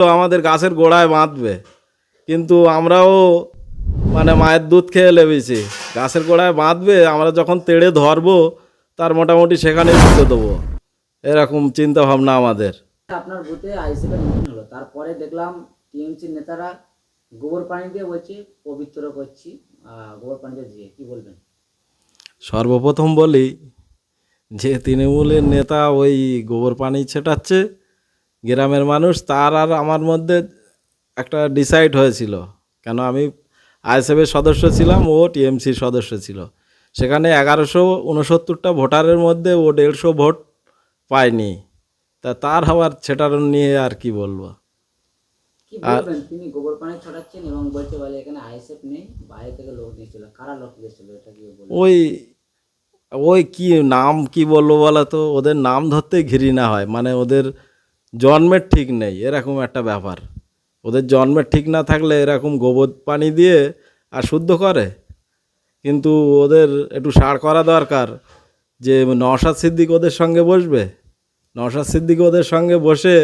তো আমাদের গাছের গোড়ায় বাঁধবে। কিন্তু আমরাও মানে মায়ের দুধ খেয়ে লেবেছি। গাছের গোড়ায় বাঁধবে আমরা যখন তেড়ে ধরবো তার মোটামুটি সেখানে পুঁতে দেবো। এরকম চিন্তা ভাবনা আমাদের। আপনার বুথে আইসিএফের মিটিং হলো। তারপরে দেখলাম টিএমসি নেতারা গোবর পানি দিয়ে বলছে পবিত্র করছি। গোবর পানিতে দিয়ে কি বলবেন? সর্বপ্রথম বলি যে তৃণমূলের নেতা ওই গোবর পানি ছেটাচ্ছে। গ্রামের মানুষ তার আর আমার মধ্যে একটা ডিসাইড হয়েছিল। কেন আমি আইএসএফের সদস্য ছিলাম ও টিএমসির সদস্য ছিল। সেখানে এগারোশো উনসত্তরটা ভোটারের মধ্যে ও দেড়শো ভোট পায়নি। তা তার হওয়ার ছেটার নিয়ে আর কি বলব? কি তিনি গোবর পানি ছড়াচ্ছেন এবং বলছে বলে এখানে আইএসএফ নেই বাইরে থেকে লোক দিয়েছিল। কারা লোক দিয়েছিল এটা কি ওই ওই কি নাম কি বলব বলো তো? ওদের নাম ধরতেই ঘৃণা হয়। মানে ওদের জন্মের ঠিক নেই, এরকম একটা ব্যাপার। ওদের জন্মের ঠিক না থাকলে এরকম গোবর পানি দিয়ে আর শুদ্ধ করে। কিন্তু ওদের একটু সার করা দরকার, যে নওশাদ সিদ্দিক ওদের সঙ্গে বসবে। নওশাদ সিদ্দিক ওদের সঙ্গে বসে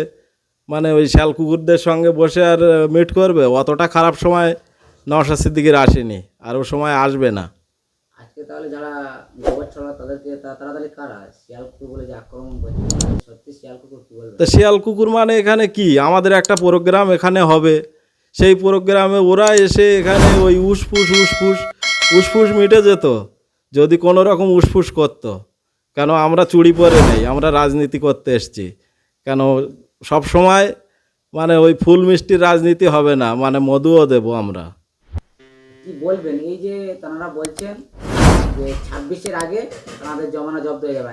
মানে ওই শ্যাল কুকুরদের সঙ্গে বসে আর মিট করবে। অতটা খারাপ সময় নওশাদ সিদ্দিকের আসেনি, আর ও সময় আসবে না। তাহলে যারা গোবর ছড়া তাদেরকে তা- তারা তাহলে কারা? শিয়াল কুকুর বলে যে আক্রমণ করছে। সত্যি শিয়াল কুকুর কি বলবেন তা শিয়াল কুকুর মানে এখানে কি? আমাদের একটা প্রোগ্রাম এখানে হবে। সেই প্রোগ্রামে ওরা এসে এখানে ওই উসফুস উসফুস উসফুস মিটে যেত। যদি কোনো রকম উসফুস করতো। কেন আমরা চুড়ি পরে নেই আমরা রাজনীতি করতে এসছি। কেন সব সময় মানে ওই ফুল মিষ্টির রাজনীতি হবে না মানে মধুও দেবো আমরা। কি বলবেন? এই যে তারা বলছেন যে ছাব্বিশের আগে জমানো জব্দ হয়ে যাবে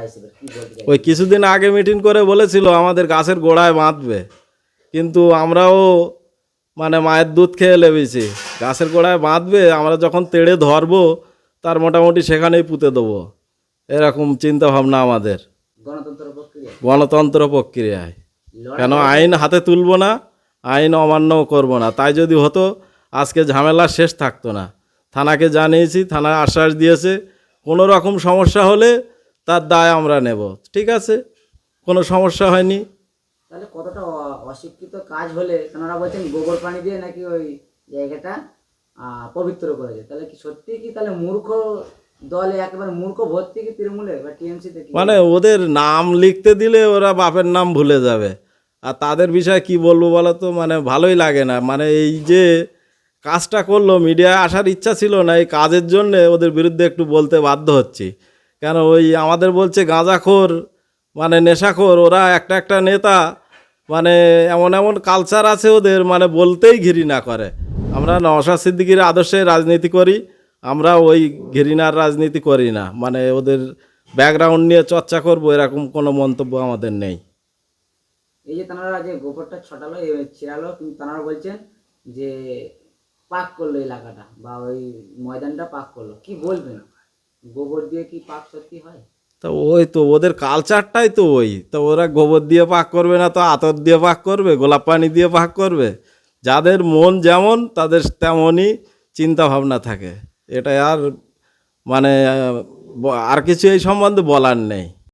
ওই কিছুদিন আগে মিটিং করে বলেছিল আমাদের গাছের গোড়ায় বাঁধবে। কিন্তু আমরাও মানে মায়ের দুধ খেয়ে লেবেছি। গাছের গোড়ায় বাঁধবে আমরা যখন তেড়ে ধরবো তার মোটামুটি সেখানেই পুঁতে দেবো। এরকম চিন্তা ভাবনা আমাদের। গণতন্ত্র প্রক্রিয়ায়। কেন আইন হাতে তুলবো না আইন অমান্যও করব না। তাই যদি হতো আজকে ঝামেলা শেষ থাকতো না। থানাকে জানিয়েছি থানা আশ্বাস দিয়েছে কোনো রকম সমস্যা হলে তার দায় আমরা নেব। ঠিক আছে? কোনো সমস্যা হয়নি? তাহলে কতটা অশিক্ষিত কাজ হলে তারা বলছেন গোবর পানি দিয়ে নাকি ওই জায়গাটা পবিত্র করেছে। তাহলে কি সত্যি কি তাহলে মূর্খ দলে একেবারে মূর্খ ভর্তি কি তৃণমূলে বা টিএমসিতে মানে ওদের নাম লিখতে দিলে ওরা বাপের নাম ভুলে যাবে। আর তাদের বিষয়ে কি বলব বলো তো? মানে ভালোই লাগে না। মানে এই যে কাজটা করল, মিডিয়ায় আসার ইচ্ছা ছিল না, এই কাজের জন্যে ওদের বিরুদ্ধে একটু বলতে বাধ্য হচ্ছি। কেন ওই আমাদের বলছে গাঁজাখোর মানে নেশাখোর, ওরা একটা একটা নেতা মানে এমন এমন কালচার আছে ওদের মানে বলতেই ঘৃণা করে। আমরা নওশাদ সিদ্দিকির আদর্শে রাজনীতি করি, আমরা ওই ঘৃণার রাজনীতি করি না। মানে ওদের ব্যাকগ্রাউন্ড নিয়ে চর্চা করব, এরকম কোনো মন্তব্য আমাদের নেই। এই যে তারা যে গোবরটা ছটালো ছিড়ালো, কিন্তু তারা বলছেন যে পাক করল এলাকাটা বা ওই ময়দানটা পাক করল, কি বলবেন? গোবর দিয়ে কি পাক সত্যি হয়? তো ওই তো ওদের কালচারটাই তো ওই। তো ওরা গোবর দিয়ে পাক করবে না তো আতর দিয়ে পাক করবে, গোলাপ পানি দিয়ে পাক করবে। যাদের মন যেমন, তাদের তেমনই চিন্তা ভাবনা থাকে। এটা আর মানে আর কিছু এই সম্বন্ধে বলার নেই।